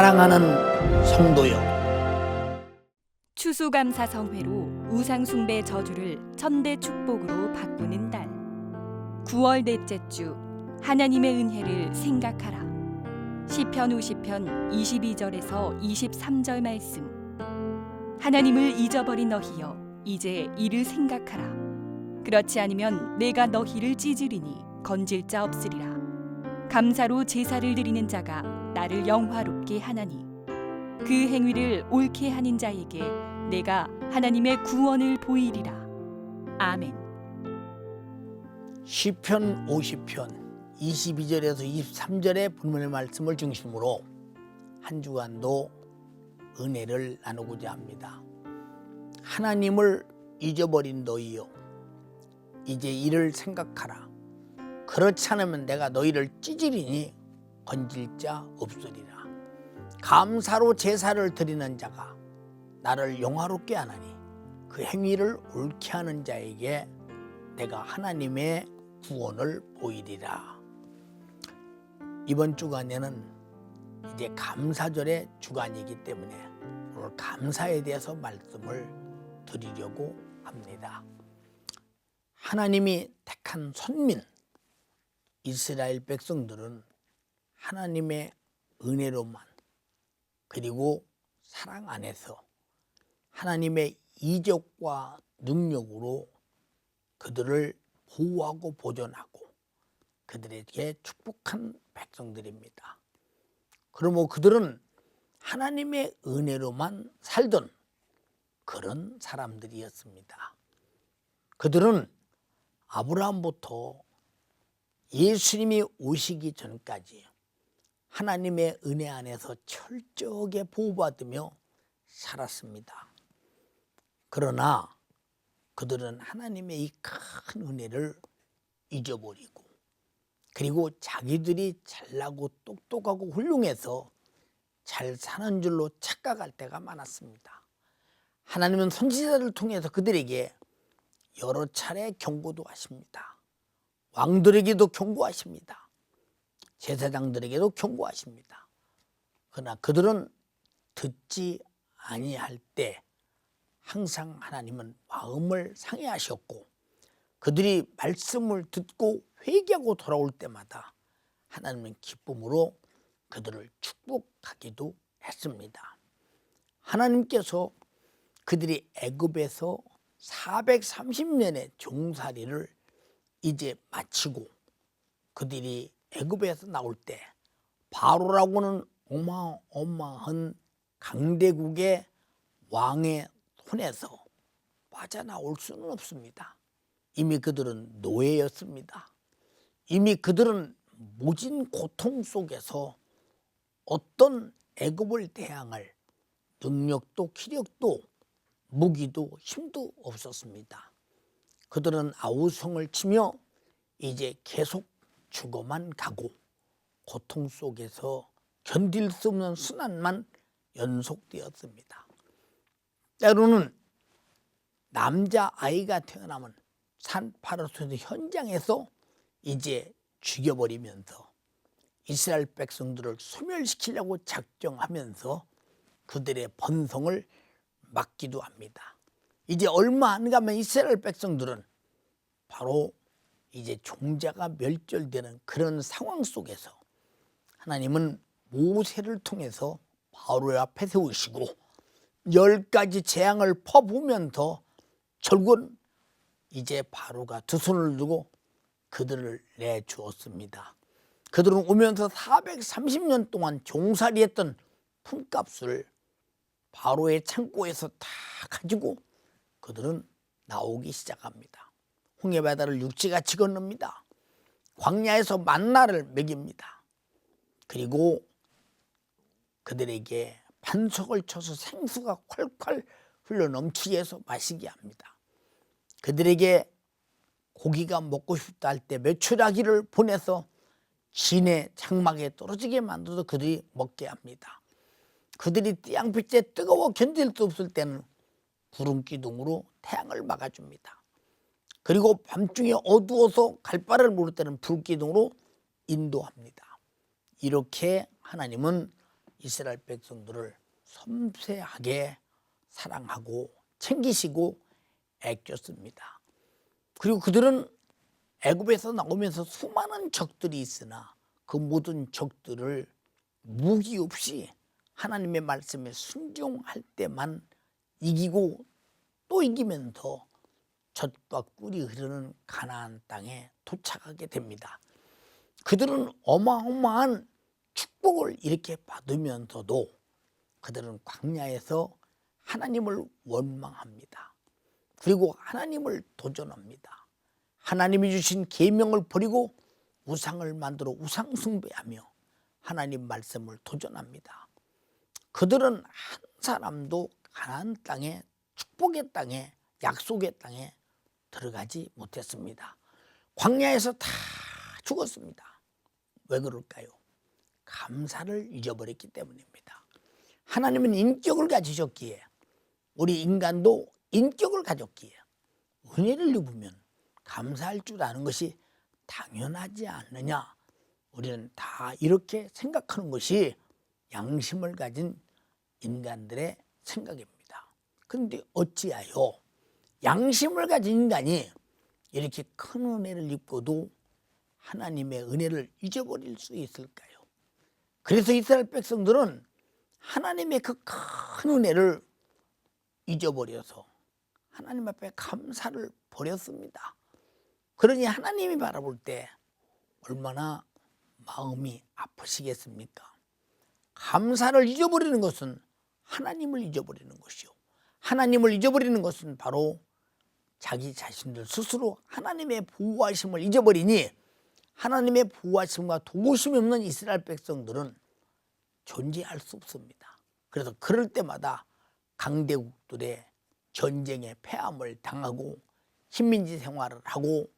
사랑하는 성도여. 추수감사 성회로 우상숭배 저주를 천대 축복으로 바꾸는 달. 9월 넷째 주 하나님의 은혜를 생각하라. 시편 50편 22절에서 23절 말씀. 하나님을 잊어버린 너희여 이제 이를 생각하라. 그렇지 않으면 내가 너희를 찢으리니 건질 자 없으리라 감사로 제사를 드리는 자가 나를 영화롭게 하나니 그 행위를 옳게 하는 자에게 내가 하나님의 구원을 보이리라. 아멘. 시편 50편 22절에서 23절의 본문의 말씀을 중심으로 한 주간도 은혜를 나누고자 합니다. 하나님을 잊어버린 너희여 이제 이를 생각하라. 그렇지 않으면 내가 너희를 찢으리니 건질 자 없으리라. 감사로 제사를 드리는 자가 나를 영화롭게 하나니 그 행위를 옳게 하는 자에게 내가 하나님의 구원을 보이리라. 이번 주간에는 이제 감사절의 주간이기 때문에 오늘 감사에 대해서 말씀을 드리려고 합니다. 하나님이 택한 선민 이스라엘 백성들은 하나님의 은혜로만 그리고 사랑 안에서 하나님의 이적과 능력으로 그들을 보호하고 보존하고 그들에게 축복한 백성들입니다. 그러므로 그들은 하나님의 은혜로만 살던 그런 사람들이었습니다. 그들은 아브라함부터 예수님이 오시기 전까지 하나님의 은혜 안에서 철저하게 보호받으며 살았습니다. 그러나 그들은 하나님의 이 큰 은혜를 잊어버리고 그리고 자기들이 잘나고 똑똑하고 훌륭해서 잘 사는 줄로 착각할 때가 많았습니다. 하나님은 선지자를 통해서 그들에게 여러 차례 경고도 하십니다. 왕들에게도 경고하십니다. 제사장들에게도 경고하십니다. 그러나 그들은 듣지 아니할 때 항상 하나님은 마음을 상해하셨고 그들이 말씀을 듣고 회개하고 돌아올 때마다 하나님은 기쁨으로 그들을 축복하기도 했습니다. 하나님께서 그들이 애굽에서 430년의 종살이를 이제 마치고 그들이 애굽에서 나올 때 바로라고는 어마어마한 강대국의 왕의 손에서 빠져나올 수는 없습니다. 이미 그들은 노예였습니다. 이미 그들은 모진 고통 속에서 어떤 애굽을 대항할 능력도 기력도 무기도 힘도 없었습니다. 그들은 아우성을 치며 이제 계속 죽어만 가고 고통 속에서 견딜 수 없는 순환만 연속되었습니다. 때로는 남자 아이가 태어나면 산파르소의 현장에서 이제 죽여버리면서 이스라엘 백성들을 소멸시키려고 작정하면서 그들의 번성을 막기도 합니다. 이제 얼마 안 가면 이스라엘 백성들은 바로 이제 종자가 멸절되는 그런 상황 속에서 하나님은 모세를 통해서 바로의 앞에 세우시고 열 가지 재앙을 퍼부으면서 결국은 이제 바로가 두 손을 두고 그들을 내주었습니다. 그들은 오면서 430년 동안 종살이했던 품값을 바로의 창고에서 다 가지고 그들은 나오기 시작합니다. 홍해바다를 육지같이 건넙니다. 광야에서 만나를 먹입니다. 그리고 그들에게 반석을 쳐서 생수가 콸콸 흘러 넘치게 해서 마시게 합니다. 그들에게 고기가 먹고 싶다 할 때 메추라기를 보내서 진의 장막에 떨어지게 만들어서 그들이 먹게 합니다. 그들이 태양빛에 뜨거워 견딜 수 없을 때는 구름 기둥으로 태양을 막아줍니다. 그리고 밤중에 어두워서 갈 바를 모를 때는 불 기둥으로 인도합니다. 이렇게 하나님은 이스라엘 백성들을 섬세하게 사랑하고 챙기시고 애꼈습니다. 그리고 그들은 애굽에서 나오면서 수많은 적들이 있으나 그 모든 적들을 무기 없이 하나님의 말씀에 순종할 때만 이기고 또 이기면서 젖과 꿀이 흐르는 가나안 땅에 도착하게 됩니다. 그들은 어마어마한 축복을 이렇게 받으면서도 그들은 광야에서 하나님을 원망합니다. 그리고 하나님을 도전합니다. 하나님이 주신 계명을 버리고 우상을 만들어 우상 숭배하며 하나님 말씀을 도전합니다. 그들은 한 사람도 가나안 땅에 축복의 땅에 약속의 땅에 들어가지 못했습니다. 광야에서 다 죽었습니다. 왜 그럴까요? 감사를 잊어버렸기 때문입니다. 하나님은 인격을 가지셨기에 우리 인간도 인격을 가졌기에 은혜를 입으면 감사할 줄 아는 것이 당연하지 않느냐. 우리는 다 이렇게 생각하는 것이 양심을 가진 인간들의 생각입니다. 그런데 어찌하여 양심을 가진 인간이 이렇게 큰 은혜를 입고도 하나님의 은혜를 잊어버릴 수 있을까요? 그래서 이스라엘 백성들은 하나님의 그 큰 은혜를 잊어버려서 하나님 앞에 감사를 버렸습니다. 그러니 하나님이 바라볼 때 얼마나 마음이 아프시겠습니까? 감사를 잊어버리는 것은 하나님을 잊어버리는 것이요. 하나님을 잊어버리는 것은 바로 자기 자신들 스스로 하나님의 보호하심을 잊어버리니 하나님의 보호하심과 도우심이 없는 이스라엘 백성들은 존재할 수 없습니다. 그래서 그럴 때마다 강대국들의 전쟁에 패함을 당하고 식민지 생활을 하고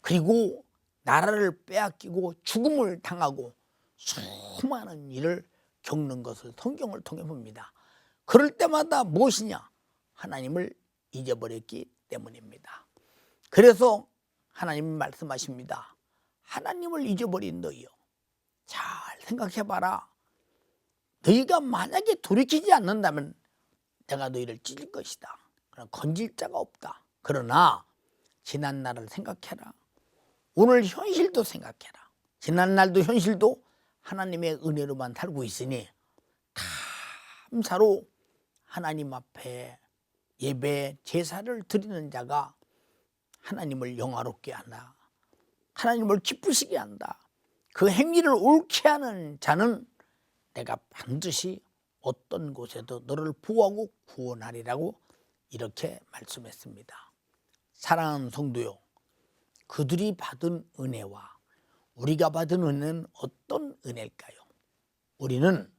그리고 나라를 빼앗기고 죽음을 당하고 수많은 일을 겪는 것을 성경을 통해 봅니다. 그럴 때마다 무엇이냐? 하나님을 잊어버렸기 때문입니다. 그래서 하나님이 말씀하십니다. 하나님을 잊어버린 너희요. 잘 생각해봐라. 너희가 만약에 돌이키지 않는다면 내가 너희를 찢을 것이다. 그러나 건질 자가 없다. 그러나 지난 날을 생각해라. 오늘 현실도 생각해라. 지난 날도 현실도 하나님의 은혜로만 살고 있으니 감사로 하나님 앞에 예배 제사를 드리는 자가 하나님을 영화롭게 한다. 하나님을 기쁘시게 한다. 그 행위를 옳게 하는 자는 내가 반드시 어떤 곳에도 너를 보호하고 구원하리라고 이렇게 말씀했습니다. 사랑하는 성도요. 그들이 받은 은혜와 우리가 받은 은혜는 어떤 은혜일까요? 우리는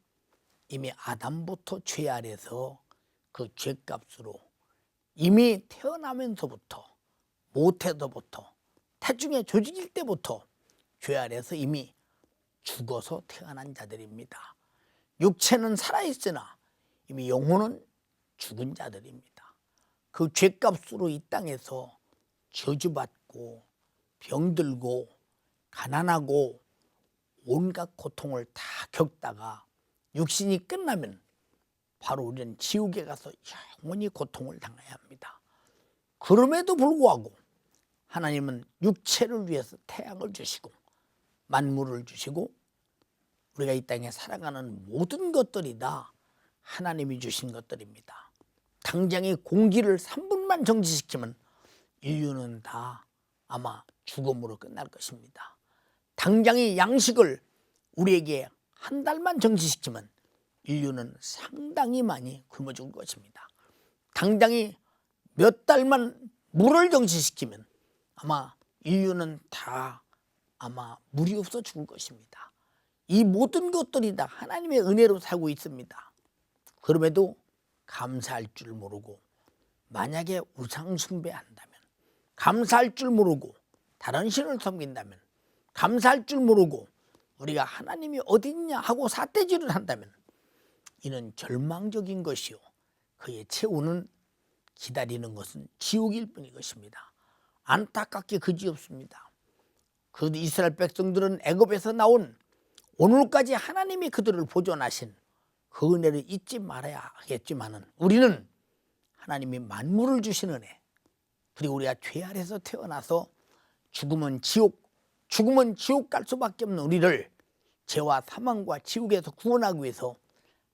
이미 아담부터 죄 아래서 그 죄값으로 이미 태어나면서부터 모태서부터 태중에 조직일 때부터 죄 아래서 이미 죽어서 태어난 자들입니다. 육체는 살아있으나 이미 영혼은 죽은 자들입니다. 그 죄값으로 이 땅에서 저주받고 병들고 가난하고 온갖 고통을 다 겪다가 육신이 끝나면 바로 우리는 지옥에 가서 영원히 고통을 당해야 합니다. 그럼에도 불구하고 하나님은 육체를 위해서 태양을 주시고 만물을 주시고 우리가 이 땅에 살아가는 모든 것들이 다 하나님이 주신 것들입니다. 당장에 공기를 3분만 정지시키면 인류는 다 아마 죽음으로 끝날 것입니다. 당장의 양식을 우리에게 한 달만 정지시키면 인류는 상당히 많이 굶어 죽을 것입니다. 당장에 몇 달만 물을 정지시키면 아마 인류는 다 아마 물이 없어 죽을 것입니다. 이 모든 것들이 다 하나님의 은혜로 살고 있습니다. 그럼에도 감사할 줄 모르고 만약에 우상 숭배한다면 감사할 줄 모르고 다른 신을 섬긴다면 감사할 줄 모르고 우리가 하나님이 어디 있냐 하고 사태질을 한다면 이는 절망적인 것이요 그의 최후는 기다리는 것은 지옥일 뿐인 것입니다. 안타깝게 그지없습니다. 그 이스라엘 백성들은 애굽에서 나온 오늘까지 하나님이 그들을 보존하신 그 은혜를 잊지 말아야 하겠지만은 우리는 하나님이 만물을 주신 은혜 그리고 우리가 죄 아래서 태어나서 죽으면 지옥 죽으면 지옥 갈 수밖에 없는 우리를 죄와 사망과 지옥에서 구원하기 위해서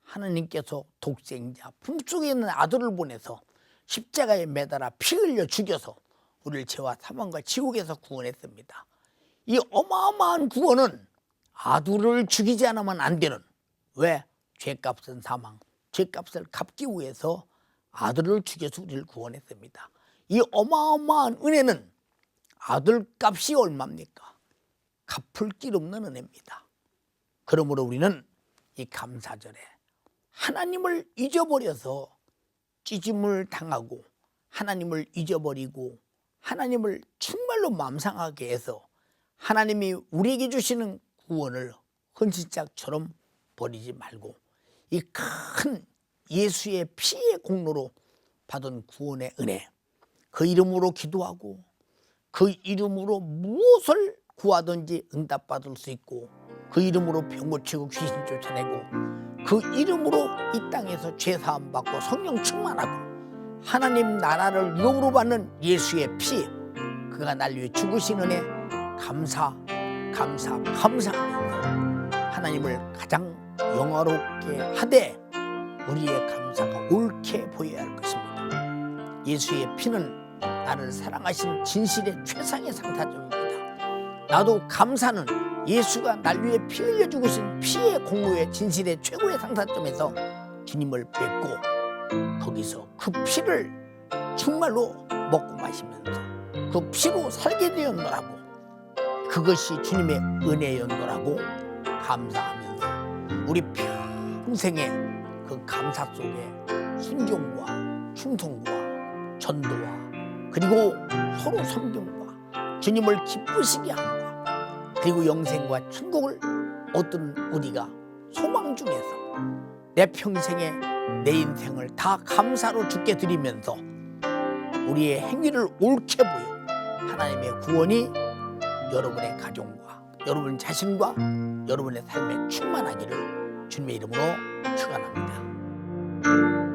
하나님께서 독생자 품속에 있는 아들을 보내서 십자가에 매달아 피 흘려 죽여서 우리를 죄와 사망과 지옥에서 구원했습니다. 이 어마어마한 구원은 아들을 죽이지 않으면 안 되는 왜 죄값은 사망, 죄값을 갚기 위해서 아들을 죽여서 우리를 구원했습니다. 이 어마어마한 은혜는 아들 값이 얼마입니까? 갚을 길 없는 은혜입니다. 그러므로 우리는 이 감사절에 하나님을 잊어버려서 찌짐을 당하고 하나님을 잊어버리고 하나님을 정말로 맘상하게 해서 하나님이 우리에게 주시는 구원을 헌신짝처럼 버리지 말고 이 큰 예수의 피의 공로로 받은 구원의 은혜 그 이름으로 기도하고 그 이름으로 무엇을 구하든지 응답받을 수 있고 그 이름으로 병 고치고 귀신 쫓아내고 그 이름으로 이 땅에서 죄 사함 받고 성령 충만하고 하나님 나라를 유업으로 받는 예수의 피 그가 날 위해 죽으신 은혜 감사 감사 감사하면서 하나님을 가장 영화롭게 하되 우리의 감사가 옳게 보여야 할 것입니다. 예수의 피는 나를 사랑하신 진실의 최상의 상타점입니다. 나도 감사는 예수가 날 위해 피 흘려 죽으신 피의 공로의 진실의 최고의 상타점에서 주님을 뵙고 거기서 그 피를 정말로 먹고 마시면서 그 피로 살게 되었노라고. 그것이 주님의 은혜였노라고 감사하면서 우리 평생의 그 감사 속에 순종과 충성과 전도와 그리고 서로 섬김과 주님을 기쁘시게 함과 그리고 영생과 천국을 얻은 우리가 소망 중에서 내 평생에 내 인생을 다 감사로 주께 드리면서 우리의 행위를 옳게 보여 하나님의 구원이 여러분의 가정과 여러분 자신과 여러분의 삶에 충만하기를 주님의 이름으로 축원합니다.